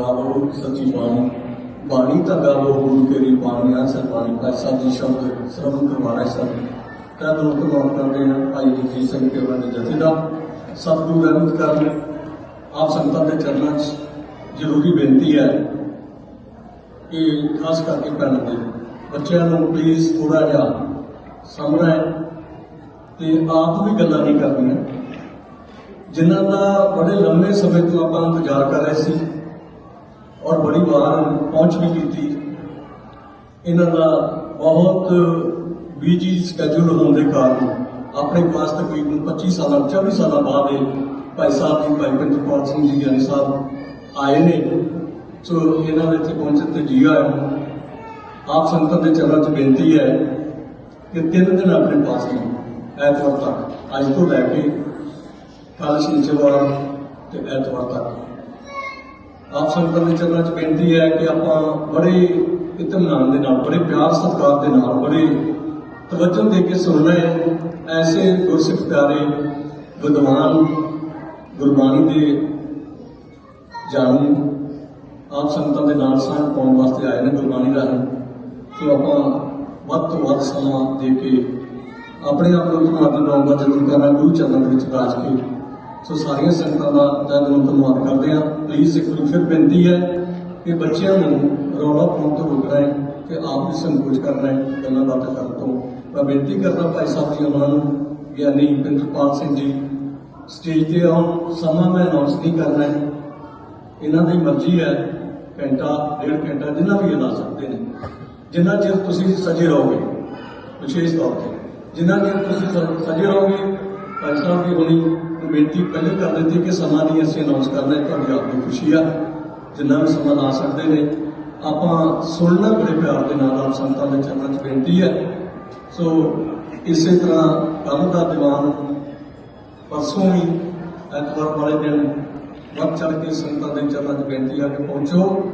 ਗਾਵੋ ਸੱਚੀ ਬਾਣੀ ਬਾਣੀ ਤਾਂ ਗਾਵੋ ਗੁਰੂ ਤੇਰੀ ਬਾਣੀਆਂ ਸਰਬਾਣੀ ਭਾਈ ਸਾਹਿਬ ਸ਼ਬਦ ਸਰਵਨ ਕਰਵਾਣਾ ਸਭ ਤਾਂ ਨੂੰ ਪ੍ਰਮਾਣ ਕਰਦੇ ਹਾਂ ਭਾਈ ਜੀ ਸਿੰਘ ਕੇ ਵਾਲੇ ਜਥੇ ਦਾ ਸਤਿਗੁਰੂ ਰਹਿਮਤ ਕਰਨ ਆਪ ਸੰਗਤਾਂ ਦੇ ਚਰਨਾਂ 'ਚ ਜ਼ਰੂਰੀ ਬੇਨਤੀ ਹੈ ਕਿ ਖਾਸ ਕਰਕੇ ਭੈਣਾਂ ਦੇ ਬੱਚਿਆਂ ਨੂੰ ਪਲੀਜ਼ ਥੋੜਾ ਜਿਹਾ ਸਾਹਮਣਾ ਹੈ ਤੇ ਆਪ ਵੀ ਗੱਲਾਂ ਨਹੀਂ ਕਰਨੀਆਂ। ਜਿਨ੍ਹਾਂ ਦਾ ਬੜੇ ਲੰਮੇ ਸਮੇਂ ਤੋਂ ਆਪਾਂ ਇੰਤਜ਼ਾਰ ਕਰ ਰਹੇ ਸੀ ਔਰ ਬੜੀ ਵਾਰ ਪਹੁੰਚ ਵੀ ਕੀਤੀ। ਇਹਨਾਂ ਦਾ ਬਹੁਤ ਬੀਜੀ ਸਕੇਜੂਲ ਹੋਣ ਦੇ ਕਾਰਨ ਆਪਣੇ ਪਾਸ ਤਕਰੀਬਨ 25 ਸਾਲਾਂ 24 ਸਾਲਾਂ ਬਾਅਦ ਇਹ ਭਾਈ ਸਾਹਿਬ ਜੀ, ਭਾਈ ਪਿੰਦਰਪਾਲ ਸਿੰਘ ਜੀ, ਗਿਆਨੀ ਸਾਹਿਬ ਆਏ ਨੇ। ਸੋ ਇਹਨਾਂ ਦੇ ਇੱਥੇ ਪਹੁੰਚਣ ਤੇ ਜੀ ਆਇਆ ਆਪ ਸੰਗਤ ਦੇ ਚਰਨਾਂ 'ਚ ਬੇਨਤੀ ਹੈ ਕਿ ਤਿੰਨ ਦਿਨ ਆਪਣੇ ਪਾਸ ਨੇ ਐਤਵਾਰ ਤੱਕ, ਅੱਜ ਤੋਂ ਲੈ ਕੇ ਕੱਲ ਸ਼ਨੀਚਰਵਾਰ ਤੇ ਐਤਵਾਰ ਤੱਕ ਆਪ ਸੰਗਤਾਂ ਦੇ ਚਰਨਾਂ 'ਚ ਬੇਨਤੀ ਹੈ ਕਿ ਆਪਾਂ ਬੜੇ ਇਤਮਾਨ ਦੇ ਨਾਲ, ਬੜੇ ਪਿਆਰ ਸਤਿਕਾਰ ਦੇ ਨਾਲ, ਬੜੇ ਤਵੱਜੋ ਦੇ ਕੇ ਸੁਣਨਾ ਹੈ। ਐਸੇ ਗੁਰਸਿੱਖ ਪਿਆਰੇ ਵਿਦਵਾਨ ਗੁਰਬਾਣੀ ਦੇ ਜਾਣੂ ਆਪ ਸੰਗਤਾਂ ਦੇ ਨਾਲ ਸਾਂਝ ਪਾਉਣ ਵਾਸਤੇ ਆਏ ਨੇ ਗੁਰਬਾਣੀ ਰਾਹੀਂ। ਸੋ ਆਪਾਂ ਵੱਧ ਤੋਂ ਵੱਧ ਸਮਾਂ ਦੇ ਕੇ ਆਪਣੇ ਆਪ ਨੂੰ ਧੰਨਵਾਦ ਲਾਉਣ ਦਾ ਜ਼ਰੂਰ ਕਰਨਾ ਗੁਰੂ ਚਰਨਾਂ ਦੇ ਵਿੱਚ ਰਾਜ ਕੇ ਸੋ ਸਾਰੀਆਂ ਸੰਗਤਾਂ ਦਾ ਤਹਿ ਦਿਲੋਂ ਧੰਨਵਾਦ ਕਰਦੇ ਹਾਂ। ਪਲੀਜ਼ ਇੱਕ ਵਾਰ ਫਿਰ ਬੇਨਤੀ ਹੈ ਕਿ ਬੱਚਿਆਂ ਨੂੰ ਰੌਲਾ ਪਾਉਣ ਤੋਂ ਰੋਕਣਾ ਹੈ ਕਿ ਆਪ ਵੀ ਸੰਕੋਚ ਕਰਨਾ ਹੈ ਗੱਲਾਂ ਬਾਤਾਂ ਕਰਨ ਤੋਂ। ਮੈਂ ਬੇਨਤੀ ਕਰਦਾ ਭਾਈ ਸਾਹਿਬ ਜੀ ਉਹਨਾਂ ਨੂੰ ਗਿਆਨੀ ਪਿੰਦਰਪਾਲ ਸਿੰਘ ਜੀ, ਸਟੇਜ ਤੇ ਆਉਣ, ਸਮਾਂ ਮੈਂ ਅਨਾਉਂਸ ਨਹੀਂ ਕਰਨਾ ਹੈ ਇਹਨਾਂ ਦੀ ਮਰਜ਼ੀ ਹੈ ਘੰਟਾ, ਡੇਢ ਘੰਟਾ ਜਿੰਨਾ ਵੀ ਇਹ ਲਾ ਸਕਦੇ ਨੇ। ਜਿੰਨਾ ਚਿਰ ਤੁਸੀਂ ਸਜੇ ਰਹੋਗੇ, ਵਿਸ਼ੇਸ਼ ਤੌਰ ਤੇ। ਜਿੰਨਾ ਚਿਰ ਤੁਸੀਂ ਸ- ਸਜੇ ਰਹੋਗੇ ਭਾਈ ਸਾਹਿਬ ਦੀ ਹੁਣੀ ਬੇਨਤੀ ਪਹਿਲੇ ਕਰ ਦਿੱਤੀ ਕਿ ਸਮਾਂ ਨਹੀਂ ਅਸੀਂ ਅਨਾਉਂਸ ਕਰਨਾ ਹੈ, ਤੁਹਾਡੀ ਆਪ ਦੀ ਖੁਸ਼ੀ ਆ, ਜਿੰਨਾ ਵੀ ਸਮਾਂ ਲਾ ਸਕਦੇ ਨੇ। ਆਪਾਂ ਸੁਣਨਾ ਬੜੇ ਪਿਆਰ ਦੇ ਨਾਲ ਆਪ ਸੰਤਾਂ ਦੇ ਚਰਨਾਂ 'ਚ ਬੇਨਤੀ ਹੈ। ਸੋ ਇਸੇ ਤਰ੍ਹਾਂ ਕੱਲ੍ਹ ਦਾ ਦੀਵਾਨ ਪਰਸੋਂ ਵੀ ਐਤਵਾਰ ਵਾਲੇ ਦਿਨ ਵੱਧ ਚੜ ਕੇ ਸੰਤਾਂ ਦੇ ਚਰਨਾਂ 'ਚ ਬੇਨਤੀ ਆ ਕਿ ਪਹੁੰਚੋ।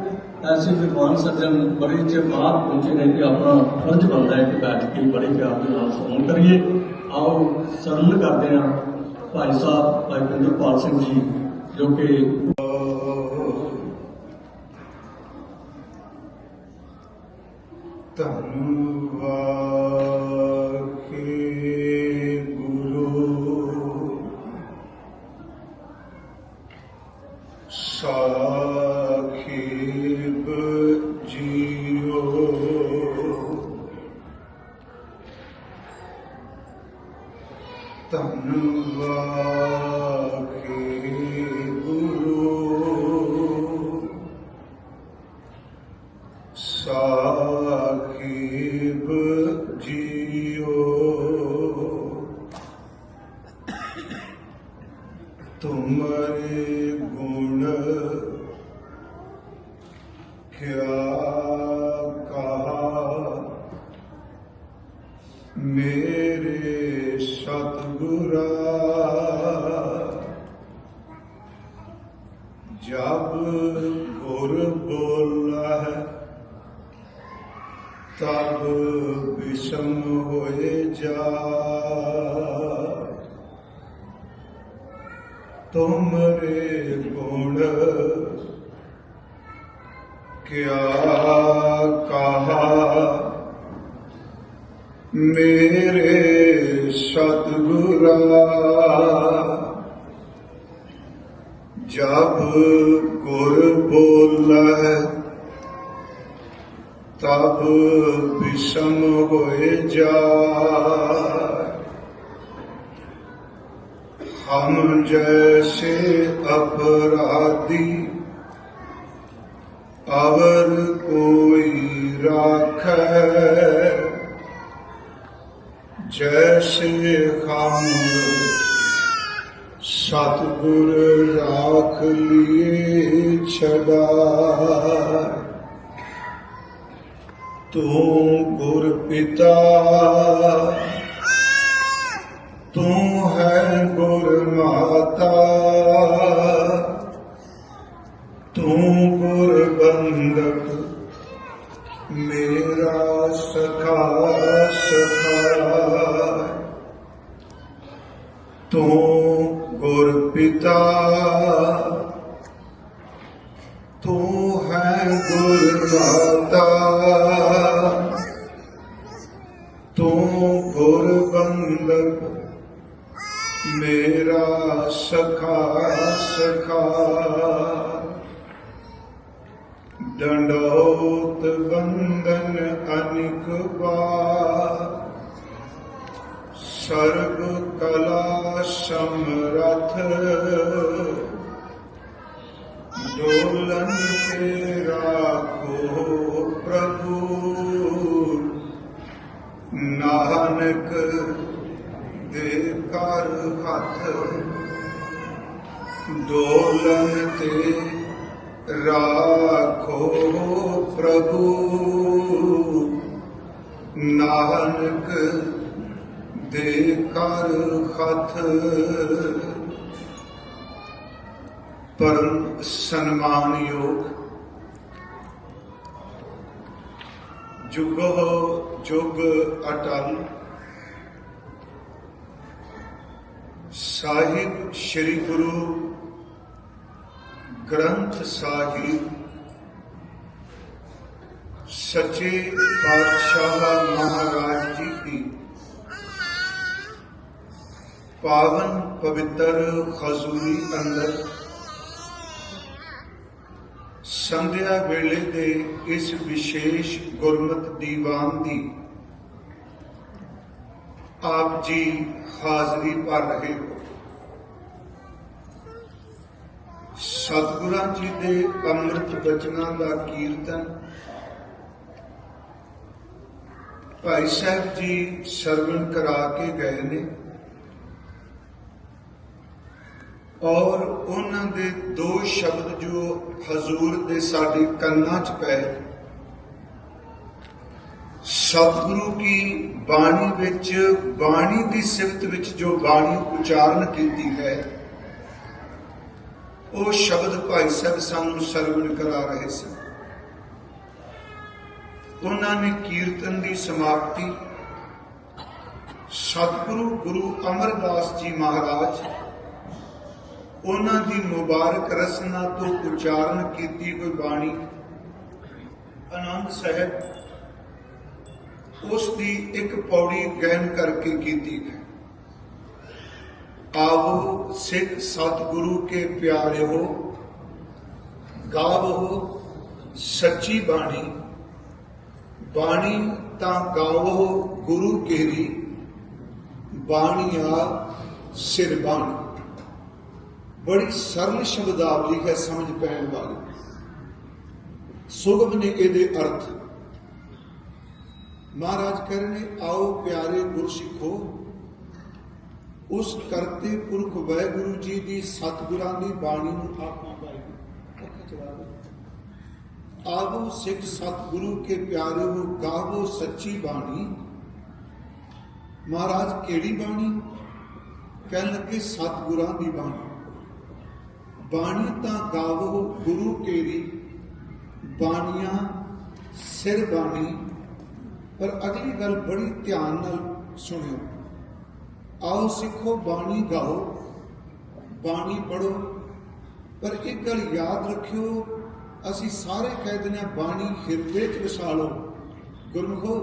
ਐਸੇ ਵਿਦਵਾਨ ਸੱਜਣ ਬੜੇ ਚਿਰ ਬਾਅਦ ਪਹੁੰਚੇ ਨੇ ਕਿ ਆਪਣਾ ਫਰਜ਼ ਬਣਦਾ ਹੈ ਕਿ ਬੈਠ ਕੇ ਬੜੇ ਪਿਆਰ ਦੇ ਨਾਲ ਫੋਨ ਕਰੀਏ। ਆਓ ਸਰਣ ਕਰਦੇ ਹਾਂ ਭਾਈ ਸਾਹਿਬ, ਭਾਈ ਪਿੰਦਰਪਾਲ ਸਿੰਘ ਜੀ, ਜੋ ਕਿ ਧੰਨਵਾਦ ਗੁਰੂ ਸ਼ਾਖੀ ਧੰਨਵਾਦ ਵਿਸ਼ਮ ਹੋਏ ਜਾ ਤੁਮਰੇ ਗੁਣ ਕਿਆ ਕਹਾ ਮੇਰੇ ਸਤਿਗੁਰਾ ਜਬ ਗੁਰ ਬੋਲੇ ਤਬ ਵਿਸ਼ਮ ਹੋਏ ਜਾ ਹਮ ਜੈਸੇ ਅਪਰਾਧੀ, ਅਵਰ ਕੋਈ ਰਾਖੈ। ਜੈਸੇ ਹਮ ਸਤਿਗੁਰ ਰਾਖ ਲਿਏ ਛਡਾ। ਤੂੰ ਗੁਰ ਪਿਤਾ ਤੂੰ ਹੈ ਗੁਰ ਮਾਤਾ ਤੂੰ ਗੁਰ ਬੰਦਕ ਮੇਰਾ ਸਖਾ ਸਖਾ। ਤੂੰ ਗੁਰ ਪਿਤਾ ਤੂੰ ਗੁਰਬੰਦਕ, ਮੇਰਾ ਸਖਾ ਸਖਾ। ਡੰਡੋਤ ਬੰਦਨ ਅਨਿਕ ਬਾਰ ਸਰਬ ਕਲਾ ਸਮਰਥ। ਡੋਲਨ ਤੇ ਰਾਖੋ ਪ੍ਰਭੂ ਨਾਨਕ ਦੇ ਕਰ ਹੱਥ ਦੋਲਨ ਤੇ ਰਾਖੋ ਪ੍ਰਭੂ। ਨਾਨਕ ਦੇ ਕਰ ਹੱਥ ਪਰਮ ਸਨਮਾਨਯੋਗ ਜੁਗੋ ਜੁਗ ਅਟਲ। ਸਾਹਿਬ ਸ੍ਰੀ ਗੁਰੂ ਗ੍ਰੰਥ ਸਾਹਿਬ, ਸੱਚੇ ਪਾਤਸ਼ਾਹ ਮਹਾਰਾਜ ਜੀ ਦੀ ਪਾਵਨ ਪਵਿੱਤਰ ਖਜ਼ੂਰੀ ਅੰਦਰ ਸੰਧਿਆ ਵੇਲੇ ਦੇ ਇਸ ਵਿਸ਼ੇਸ਼ ਗੁਰਮਤ ਦੀਵਾਨ ਦੀ ਆਪ ਜੀ ਹਾਜ਼ਰੀ ਭਰ ਰਹੇ ਹੋ। ਸਤਿਗੁਰਾਂ ਜੀ ਦੇ ਅੰਮ੍ਰਿਤ ਬਚਨਾਂ ਦਾ ਕੀਰਤਨ, ਭਾਈ ਸਾਹਿਬ ਜੀ ਸਰਵਣ ਕਰਾ ਕੇ ਗਏ ਨੇ। ਔਰ ਉਹਨਾਂ ਦੇ ਦੋ ਸ਼ਬਦ ਜੋ ਹਜ਼ੂਰ ਦੇ ਸਾਡੇ ਕੰਨਾਂ 'ਚ ਪਏ, ਸਤਿਗੁਰੂ ਕੀ ਬਾਣੀ ਵਿੱਚ, ਬਾਣੀ ਦੀ ਸਿਫਤ ਵਿੱਚ ਜੋ ਬਾਣੀ ਉਚਾਰਨ ਕੀਤੀ ਹੈ, ਉਹ ਸ਼ਬਦ ਭਾਈ ਸਾਹਿਬ ਸਾਨੂੰ ਸਰਵਣ ਕਰਾ ਰਹੇ ਸਨ। ਉਹਨਾਂ ਨੇ ਕੀਰਤਨ ਦੀ ਸਮਾਪਤੀ ਸਤਿਗੁਰੂ ਗੁਰੂ ਅਮਰਦਾਸ ਜੀ ਮਹਾਰਾਜ ਉਹਨਾਂ ਦੀ ਮੁਬਾਰਕ ਰਸਨਾ ਤੋਂ ਉਚਾਰਨ ਕੀਤੀ ਕੋਈ ਬਾਣੀ ਆਨੰਦ ਸਾਹਿਬ ਉਸ ਦੀ ਇੱਕ ਪੌੜੀ ਗਾਇਨ ਕਰਕੇ ਕੀਤੀ ਹੈ ਆਵੋ ਸਿੱਖ ਸਤਿਗੁਰੂ ਕੇ ਪਿਆਰੇ ਹੋ ਗਾਵੋ ਸੱਚੀ ਬਾਣੀ। ਬਾਣੀ ਤਾਂ ਗਾਵੋ ਗੁਰੂ ਕੇਰੀ, ਬਾਣੀਆ ਸਿਰ ਬਾਣੀ। ਬੜੀ ਸਰਲ ਸ਼ਬਦਾਵਲੀ ਹੈ ਸਮਝ ਪੈਣ ਵਾਲੀ। ਸੁਗਮ ਨੇ ਇਹਦੇ ਅਰਥ। ਮਹਾਰਾਜ ਕਹਿ ਰਹੇ ਨੇ, ਆਓ ਪਿਆਰੇ ਗੁਰ ਸਿੱਖੋ, ਉਸ ਕਰਤੇ ਪੁਰਖ ਵੈਗੁਰੂ ਜੀ ਦੀ ਸਤਿਗੁਰਾਂ ਦੀ ਬਾਣੀ ਨੂੰ ਆਪਾਂ ਗਾਈਏ ਆਵੋ ਸਿੱਖ ਸਤਿਗੁਰੂ ਕੇ ਪਿਆਰੇ ਹੋ ਗਾਵੋ ਸੱਚੀ ਬਾਣੀ। ਮਹਾਰਾਜ ਕਿਹੜੀ ਬਾਣੀ? ਕਹਿਣ ਲੱਗੇ ਸਤਿਗੁਰਾਂ ਦੀ ਬਾਣੀ। ਬਾਣੀ ਤਾਂ ਗਾਵੋ ਗੁਰੂ ਕੇਰੀ, ਬਾਣੀਆਂ ਸਿਰ ਬਾਣੀ, ਪਰ ਅਗਲੀ ਗੱਲ ਬੜੀ ਧਿਆਨ ਨਾਲ ਸੁਣਿਓ। ਆਓ ਸਿੱਖੋ, ਬਾਣੀ ਗਾਓ, ਬਾਣੀ ਪੜੋ ਪਰ ਇੱਕ ਗੱਲ ਯਾਦ ਰੱਖਿਓ, ਅਸੀਂ ਸਾਰੇ ਕਹਿ ਦਿੰਦੇ ਹਾਂ, ਬਾਣੀ ਹਿਰਦੇ 'ਚ ਵਸਾ ਲਓ ਗੁਰਮੁਖੋ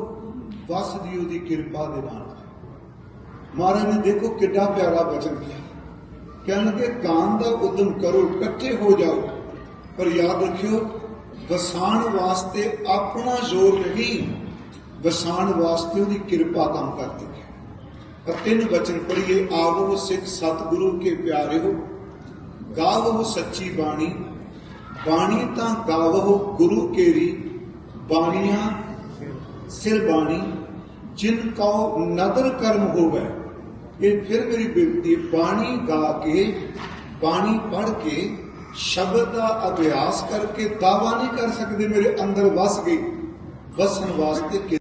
ਦਿਓ ਦੀ ਕਿਰਪਾ ਦੇ ਨਾਲ। ਮਹਾਰਾਜ ਨੇ ਦੇਖੋ ਕਿੱਡਾ ਪਿਆਰਾ ਬਚਨ ਕਿਹਾ। ਕਹਿਣ ਲੱਗੇ ਗਾਨ ਦਾ ਉਦਮ ਕਰੋ, ਇਕੱਠੇ ਹੋ ਜਾਓ। ਪਰ ਯਾਦ ਰੱਖਿਓ, ਵਸਾਣ ਵਾਸਤੇ ਆਪਣਾ ਜ਼ੋਰ ਨਹੀਂ, ਵਸਾਣ ਵਾਸਤੇ ਉਹਦੀ ਕਿਰਪਾ ਕੰਮ ਕਰਦੀ ਹੈ ਪਰ ਤਿੰਨ ਬਚਨ ਪੜ੍ਹੀਏ ਆਵੋ ਸਿੱਖ ਸਤਿਗੁਰੂ ਕੇ ਪਿਆਰੇ ਹੋ। ਗਾਵੋ ਸੱਚੀ ਬਾਣੀ ਬਾਣੀ ਤਾਂ ਗਾਵੋ ਗੁਰੂ ਕੇਰੀ, ਬਾਣੀਆਂ ਸਿਰ ਬਾਣੀ, ਜਿਨ ਕਉ ਨਦਰ ਕਰਮ ਹੋਵੇ। ਇਹ ਫਿਰ ਮੇਰੀ ਬੇਨਤੀ ਬਾਣੀ ਗਾ ਕੇ, ਬਾਣੀ ਪੜ੍ਹ ਕੇ, ਸ਼ਬਦ ਦਾ ਅਭਿਆਸ ਕਰਕੇ ਦਾਵਾ ਨਹੀਂ ਕਰ ਸਕਦੇ, ਮੇਰੇ ਅੰਦਰ ਵਸ ਗਈ। ਵਸਣ ਵਾਸਤੇ